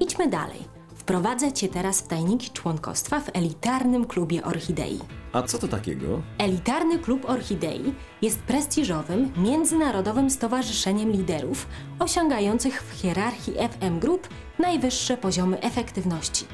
Idźmy dalej. Wprowadzę Cię teraz w tajniki członkostwa w elitarnym klubie orchidei. A co to takiego? Elitarny Klub Orchidei jest prestiżowym, międzynarodowym stowarzyszeniem liderów osiągających w hierarchii FM Group najwyższe poziomy efektywności.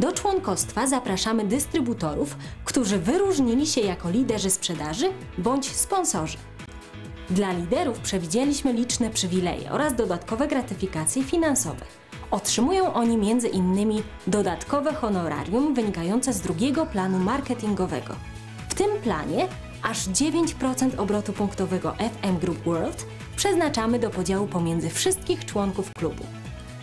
Do członkostwa zapraszamy dystrybutorów, którzy wyróżnili się jako liderzy sprzedaży bądź sponsorzy. Dla liderów przewidzieliśmy liczne przywileje oraz dodatkowe gratyfikacje finansowe. Otrzymują oni m.in. dodatkowe honorarium wynikające z drugiego planu marketingowego. W tym planie aż 9% obrotu punktowego FM Group World przeznaczamy do podziału pomiędzy wszystkich członków klubu.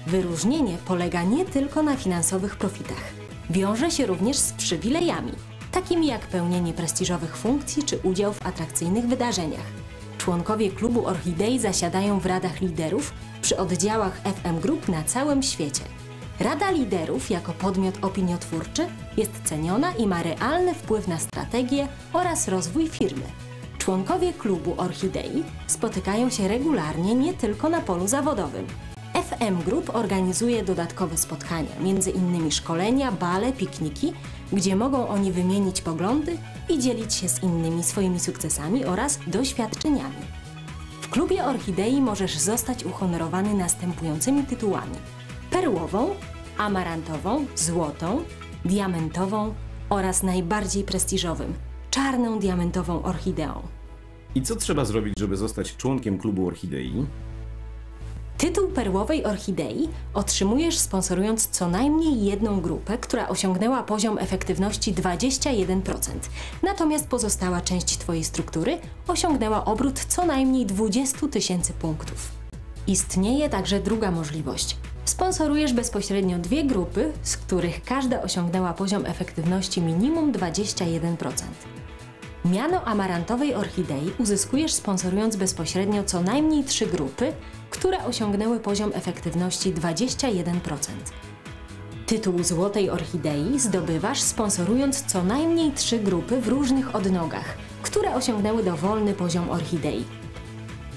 Wyróżnienie polega nie tylko na finansowych profitach. Wiąże się również z przywilejami, takimi jak pełnienie prestiżowych funkcji czy udział w atrakcyjnych wydarzeniach. Członkowie klubu Orchidei zasiadają w radach liderów przy oddziałach FM Group na całym świecie. Rada Liderów jako podmiot opiniotwórczy jest ceniona i ma realny wpływ na strategię oraz rozwój firmy. Członkowie klubu Orchidei spotykają się regularnie nie tylko na polu zawodowym. FM Group organizuje dodatkowe spotkania, innymi szkolenia, bale, pikniki, gdzie mogą oni wymienić poglądy i dzielić się z innymi swoimi sukcesami oraz doświadczeniami. W klubie Orchidei możesz zostać uhonorowany następującymi tytułami: perłową, amarantową, złotą, diamentową oraz najbardziej prestiżowym czarną diamentową orchideą. I co trzeba zrobić, żeby zostać członkiem klubu Orchidei? Tytuł perłowej orchidei otrzymujesz sponsorując co najmniej jedną grupę, która osiągnęła poziom efektywności 21%, natomiast pozostała część Twojej struktury osiągnęła obrót co najmniej 20 tysięcy punktów. Istnieje także druga możliwość. Sponsorujesz bezpośrednio dwie grupy, z których każda osiągnęła poziom efektywności minimum 21%. Miano amarantowej orchidei uzyskujesz sponsorując bezpośrednio co najmniej trzy grupy, które osiągnęły poziom efektywności 21%. Tytuł Złotej Orchidei zdobywasz sponsorując co najmniej trzy grupy w różnych odnogach, które osiągnęły dowolny poziom orchidei.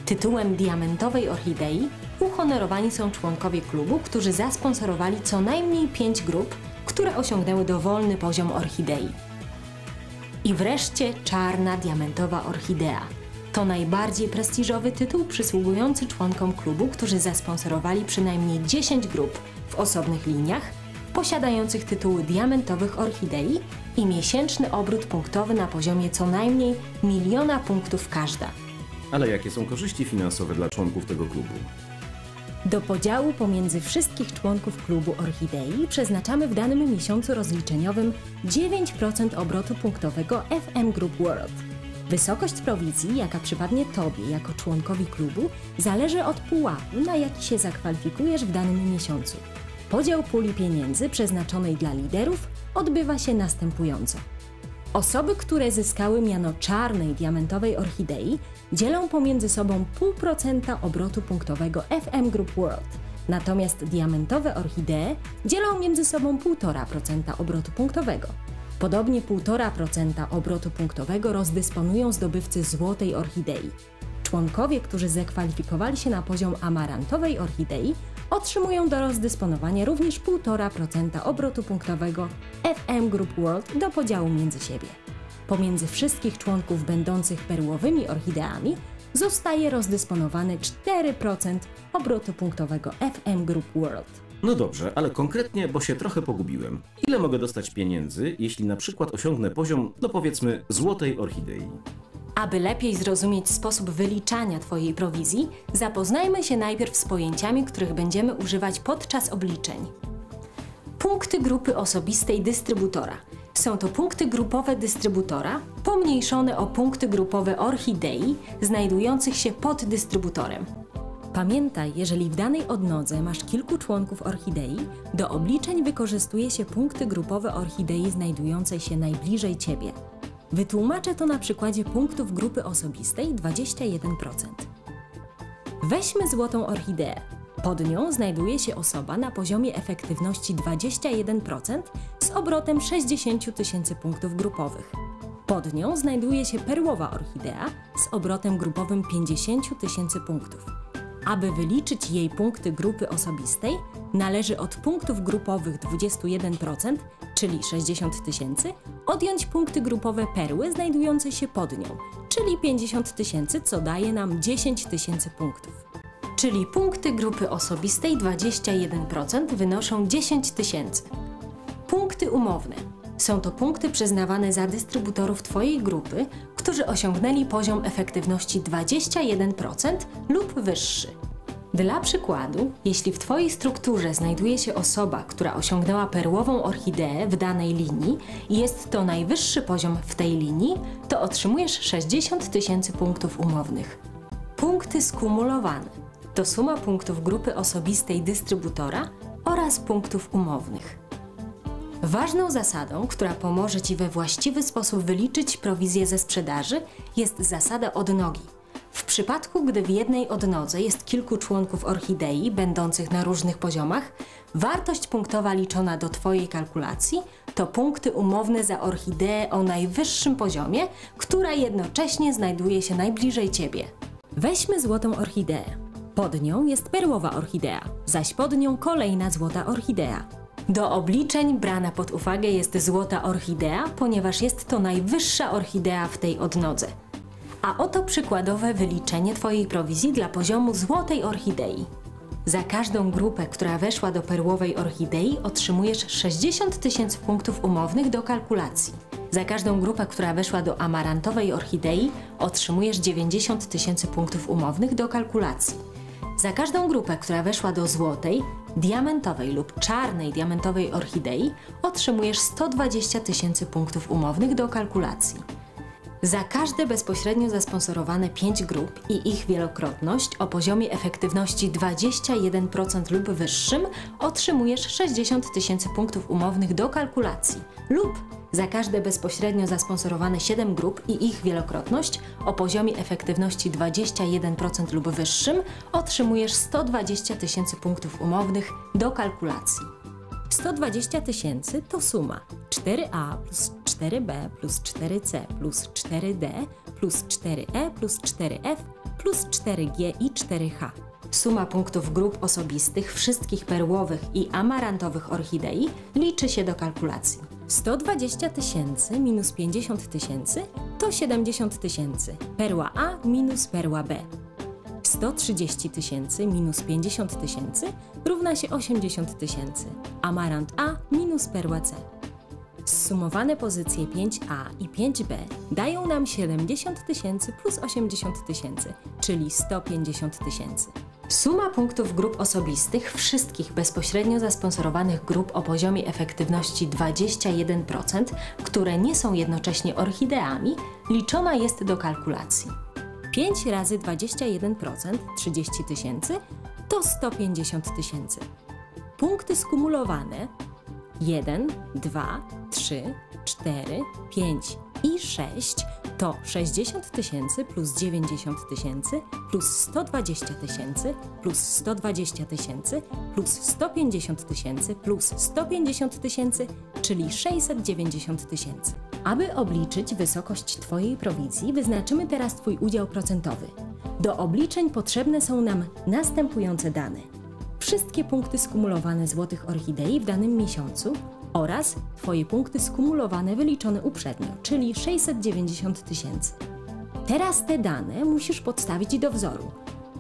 Tytułem Diamentowej Orchidei uhonorowani są członkowie klubu, którzy zasponsorowali co najmniej pięć grup, które osiągnęły dowolny poziom orchidei. I wreszcie Czarna Diamentowa Orchidea. To najbardziej prestiżowy tytuł przysługujący członkom klubu, którzy zasponsorowali przynajmniej 10 grup w osobnych liniach, posiadających tytuły diamentowych orchidei i miesięczny obrót punktowy na poziomie co najmniej miliona punktów każda. Ale jakie są korzyści finansowe dla członków tego klubu? Do podziału pomiędzy wszystkich członków klubu Orchidei przeznaczamy w danym miesiącu rozliczeniowym 9% obrotu punktowego FM Group World. Wysokość prowizji, jaka przypadnie Tobie jako członkowi klubu, zależy od pułapu, na jaki się zakwalifikujesz w danym miesiącu. Podział puli pieniędzy przeznaczonej dla liderów odbywa się następująco. Osoby, które zyskały miano czarnej diamentowej orchidei, dzielą pomiędzy sobą 0,5% obrotu punktowego FM Group World. Natomiast diamentowe orchidee dzielą między sobą 1,5% obrotu punktowego. Podobnie 1,5% obrotu punktowego rozdysponują zdobywcy złotej orchidei. Członkowie, którzy zakwalifikowali się na poziom amarantowej orchidei, otrzymują do rozdysponowania również 1,5% obrotu punktowego FM Group World do podziału między siebie. Pomiędzy wszystkich członków będących perłowymi orchideami zostaje rozdysponowany 4% obrotu punktowego FM Group World. No dobrze, ale konkretnie, bo się trochę pogubiłem. Ile mogę dostać pieniędzy, jeśli na przykład osiągnę poziom, no powiedzmy, złotej orchidei? Aby lepiej zrozumieć sposób wyliczania Twojej prowizji, zapoznajmy się najpierw z pojęciami, których będziemy używać podczas obliczeń. Punkty grupy osobistej dystrybutora. Są to punkty grupowe dystrybutora, pomniejszone o punkty grupowe orchidei, znajdujących się pod dystrybutorem. Pamiętaj, jeżeli w danej odnodze masz kilku członków orchidei, do obliczeń wykorzystuje się punkty grupowe orchidei znajdującej się najbliżej Ciebie. Wytłumaczę to na przykładzie punktów grupy osobistej 21%. Weźmy złotą orchideę. Pod nią znajduje się osoba na poziomie efektywności 21% z obrotem 60 tysięcy punktów grupowych. Pod nią znajduje się perłowa orchidea z obrotem grupowym 50 tysięcy punktów. Aby wyliczyć jej punkty grupy osobistej, należy od punktów grupowych 21%, czyli 60 tysięcy, odjąć punkty grupowe perły znajdujące się pod nią, czyli 50 tysięcy, co daje nam 10 tysięcy punktów. Czyli punkty grupy osobistej 21% wynoszą 10 tysięcy. Punkty umowne. Są to punkty przyznawane za dystrybutorów Twojej grupy, którzy osiągnęli poziom efektywności 21% lub wyższy. Dla przykładu, jeśli w Twojej strukturze znajduje się osoba, która osiągnęła perłową orchideę w danej linii i jest to najwyższy poziom w tej linii, to otrzymujesz 60 tysięcy punktów umownych. Punkty skumulowane to suma punktów grupy osobistej dystrybutora oraz punktów umownych. Ważną zasadą, która pomoże Ci we właściwy sposób wyliczyć prowizję ze sprzedaży, jest zasada odnogi. W przypadku, gdy w jednej odnodze jest kilku członków orchidei, będących na różnych poziomach, wartość punktowa liczona do Twojej kalkulacji to punkty umowne za orchideę o najwyższym poziomie, która jednocześnie znajduje się najbliżej Ciebie. Weźmy złotą orchideę. Pod nią jest perłowa orchidea, zaś pod nią kolejna złota orchidea. Do obliczeń brana pod uwagę jest złota orchidea, ponieważ jest to najwyższa orchidea w tej odnodze. A oto przykładowe wyliczenie Twojej prowizji dla poziomu złotej orchidei. Za każdą grupę, która weszła do perłowej orchidei, otrzymujesz 60 tysięcy punktów umownych do kalkulacji. Za każdą grupę, która weszła do amarantowej orchidei, otrzymujesz 90 tysięcy punktów umownych do kalkulacji. Za każdą grupę, która weszła do złotej, diamentowej lub czarnej diamentowej orchidei, otrzymujesz 120 tysięcy punktów umownych do kalkulacji. Za każde bezpośrednio zasponsorowane 5 grup i ich wielokrotność o poziomie efektywności 21% lub wyższym otrzymujesz 60 tysięcy punktów umownych do kalkulacji lub za każde bezpośrednio zasponsorowane 7 grup i ich wielokrotność o poziomie efektywności 21% lub wyższym otrzymujesz 120 tysięcy punktów umownych do kalkulacji. 120 tysięcy to suma 4a plus 4b plus 4c plus 4d plus 4e plus 4f plus 4g i 4h. Suma punktów grup osobistych wszystkich perłowych i amarantowych orchidei liczy się do kalkulacji. 120 tysięcy minus 50 tysięcy to 70 tysięcy. Perła A minus perła B. 130 tysięcy minus 50 tysięcy równa się 80 tysięcy. Amarant A minus perła C. Zsumowane pozycje 5A i 5B dają nam 70 tysięcy plus 80 tysięcy, czyli 150 tysięcy. Suma punktów grup osobistych wszystkich bezpośrednio zasponsorowanych grup o poziomie efektywności 21%, które nie są jednocześnie orchideami, liczona jest do kalkulacji. 5 razy 21% 30 tysięcy to 150 tysięcy. Punkty skumulowane 1, 2, 3, 4, 5 i 6 to 60 tysięcy plus 90 tysięcy plus 120 tysięcy plus 120 tysięcy plus 150 tysięcy plus 150 tysięcy, czyli 690 tysięcy. Aby obliczyć wysokość Twojej prowizji, wyznaczymy teraz Twój udział procentowy. Do obliczeń potrzebne są nam następujące dane. Wszystkie punkty skumulowane złotych orchidei w danym miesiącu oraz Twoje punkty skumulowane wyliczone uprzednio, czyli 690 tysięcy. Teraz te dane musisz podstawić do wzoru.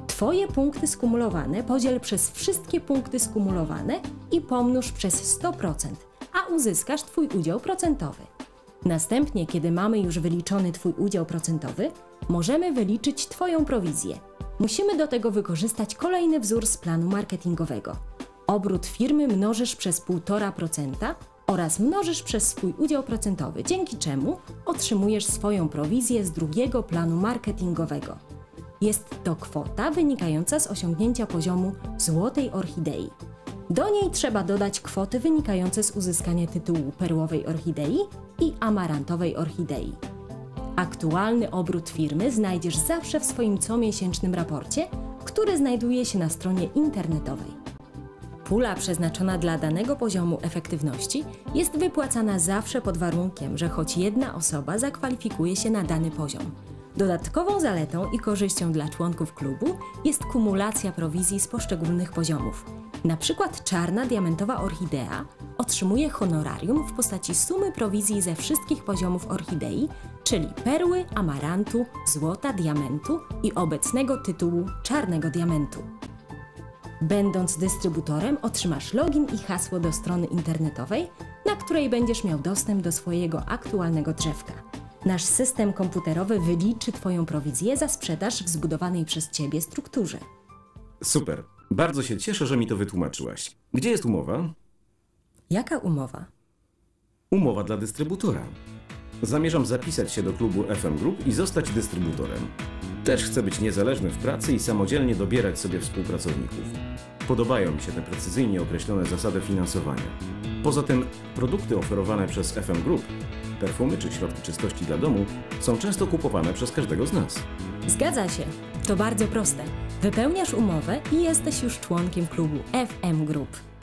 Twoje punkty skumulowane podziel przez wszystkie punkty skumulowane i pomnóż przez 100%, a uzyskasz Twój udział procentowy. Następnie, kiedy mamy już wyliczony Twój udział procentowy, możemy wyliczyć Twoją prowizję. Musimy do tego wykorzystać kolejny wzór z planu marketingowego. Obrót firmy mnożysz przez 1,5% oraz mnożysz przez swój udział procentowy, dzięki czemu otrzymujesz swoją prowizję z drugiego planu marketingowego. Jest to kwota wynikająca z osiągnięcia poziomu złotej orchidei. Do niej trzeba dodać kwoty wynikające z uzyskania tytułu perłowej orchidei i amarantowej orchidei. Aktualny obrót firmy znajdziesz zawsze w swoim comiesięcznym raporcie, który znajduje się na stronie internetowej. Pula przeznaczona dla danego poziomu efektywności jest wypłacana zawsze pod warunkiem, że choć jedna osoba zakwalifikuje się na dany poziom. Dodatkową zaletą i korzyścią dla członków klubu jest kumulacja prowizji z poszczególnych poziomów. Na przykład czarna diamentowa orchidea otrzymuje honorarium w postaci sumy prowizji ze wszystkich poziomów orchidei, czyli perły, amarantu, złota, diamentu i obecnego tytułu czarnego diamentu. Będąc dystrybutorem, otrzymasz login i hasło do strony internetowej, na której będziesz miał dostęp do swojego aktualnego drzewka. Nasz system komputerowy wyliczy Twoją prowizję za sprzedaż w zbudowanej przez Ciebie strukturze. Super. Bardzo się cieszę, że mi to wytłumaczyłaś. Gdzie jest umowa? Jaka umowa? Umowa dla dystrybutora. Zamierzam zapisać się do klubu FM Group i zostać dystrybutorem. Też chcę być niezależny w pracy i samodzielnie dobierać sobie współpracowników. Podobają mi się te precyzyjnie określone zasady finansowania. Poza tym produkty oferowane przez FM Group, perfumy czy środki czystości dla domu, są często kupowane przez każdego z nas. Zgadza się. To bardzo proste. Wypełniasz umowę i jesteś już członkiem klubu FM Group.